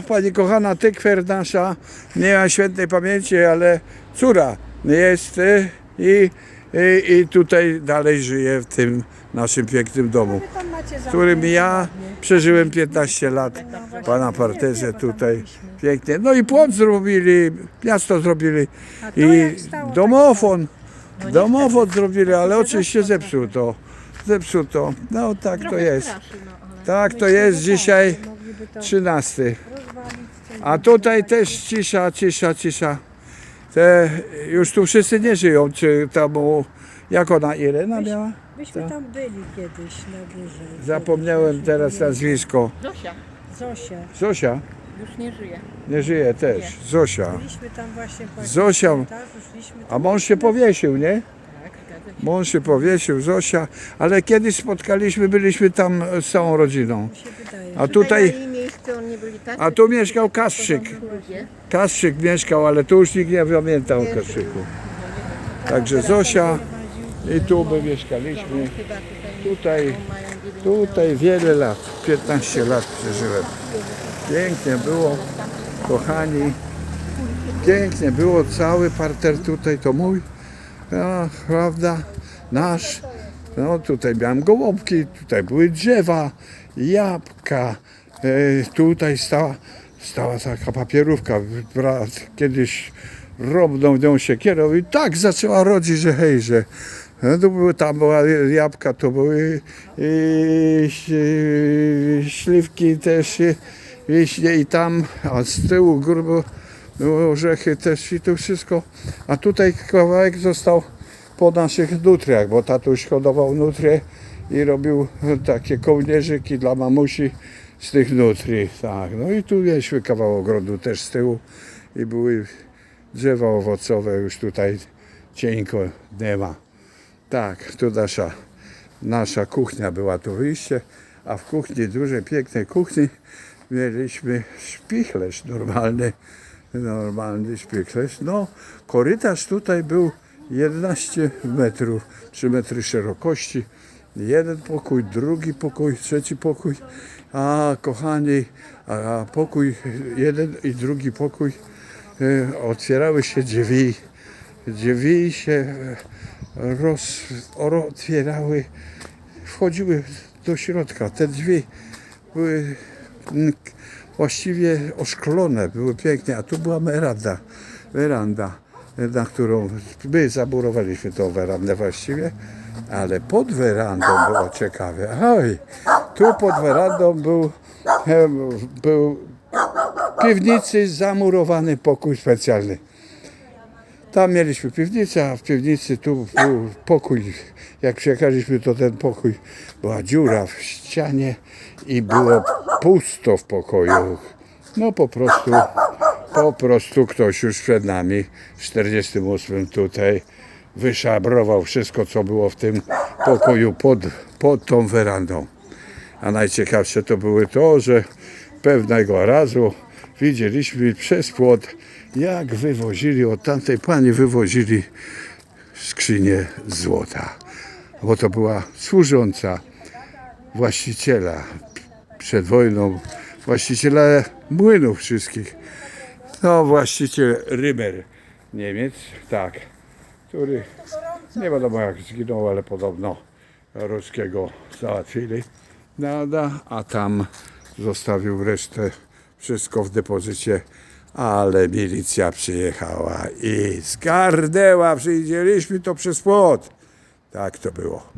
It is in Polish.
no, pani kochana Tykwer nasza, nie ma świętej pamięci, ale córa jest y, i, i, i tutaj dalej żyje w tym naszym pięknym domu, w którym ja przeżyłem 15 lat. Pana parterze tutaj pięknie. No i płot zrobili, miasto zrobili to i stało, domofon. tak Domofon zrobili, ale oczywiście zepsuto. Zepsuto. No tak to jest. Tak to jest dzisiaj Mogliby to 13. rozwalić. coś A tutaj też cisza, cisza, cisza. Te, już tu wszyscy nie żyją. Czy tam, u- jak ona Irena miała? Byśmy tam byli kiedyś na górze. Zapomniałem teraz nazwisko. Zosia Zosia. Zosia? już nie żyje. Nie żyje też. Zosia. Byliśmy tam właśnie po Zosia. jakimś korytarzu, szliśmy A tam. mąż się powiesił, nie? Tak, zgadza się. Mąż się powiesił, Zosia. Ale kiedyś spotkaliśmy, byliśmy tam z całą rodziną. Mi się wydaje. A tutaj, Miejscu oni byli tacy a tu mieszkał Kastrzyk. ludzie. Kastrzyk mieszkał, ale tu już nikt nie pamiętał o Kastrzyku. Także Zosia i tu my mieszkaliśmy. Tutaj tutaj wiele lat, 15 lat przeżyłem. Pięknie było, kochani. Pięknie było, cały parter tutaj to mój, no, prawda, nasz. No tutaj miałem gołąbki, tutaj były drzewa, jabłka. E, tutaj stała, stała taka papierówka. Brat kiedyś robną nią siekierą i tak zaczęła rodzić, że hej, że no, to były, tam była jabłka, to były i, i, śliwki też, i, wiśnie i tam, a z tyłu grubo były orzechy też i to wszystko. A tutaj kawałek został po naszych nutriach, bo tatuś hodował nutrie i robił takie kołnierzyki dla mamusi z tych nutri. Tak. No i tu mieliśmy kawał ogrodu też z tyłu i były drzewa owocowe, już tutaj cienko nie ma. Tak, tu nasza, nasza kuchnia była tu wyjście, a w kuchni, dużej, pięknej kuchni mieliśmy śpichlerz normalny, normalny śpichlerz. No, korytarz tutaj był 11 metrów, 3 metry szerokości. Jeden pokój, drugi pokój, trzeci pokój. A kochani, a pokój, jeden i drugi pokój e, otwierały się drzwi. Drzwi się e, roz, otwierały, wchodziły do środka. Te drzwi były właściwie oszklone, były pięknie, a tu była weranda, weranda, na którą my zaburowaliśmy tą werandę właściwie, ale pod werandą było ciekawe. Oj, tu pod werandą był, był piwnicy zamurowany pokój specjalny. Tam mieliśmy piwnicę, a w piwnicy tu był pokój. Jak przyjechaliśmy, to ten pokój była dziura w ścianie i było pusto w pokoju. No po prostu, po prostu ktoś już przed nami w 48 tutaj wyszabrował wszystko, co było w tym pokoju pod, pod tą werandą. A najciekawsze to były to, że pewnego razu widzieliśmy przez płot, jak wywozili od tamtej pani wywozili skrzynię złota. Bo to była służąca właściciela przed wojną, właściciela młynów wszystkich. No, właściciel Rymer Niemiec, tak, który nie wiadomo jak zginął, ale podobno ruskiego załatwili. Nada, a tam zostawił resztę, wszystko w depozycie, ale milicja przyjechała i zgarnęła, przyjdzieliśmy to przez płot. Tak to było.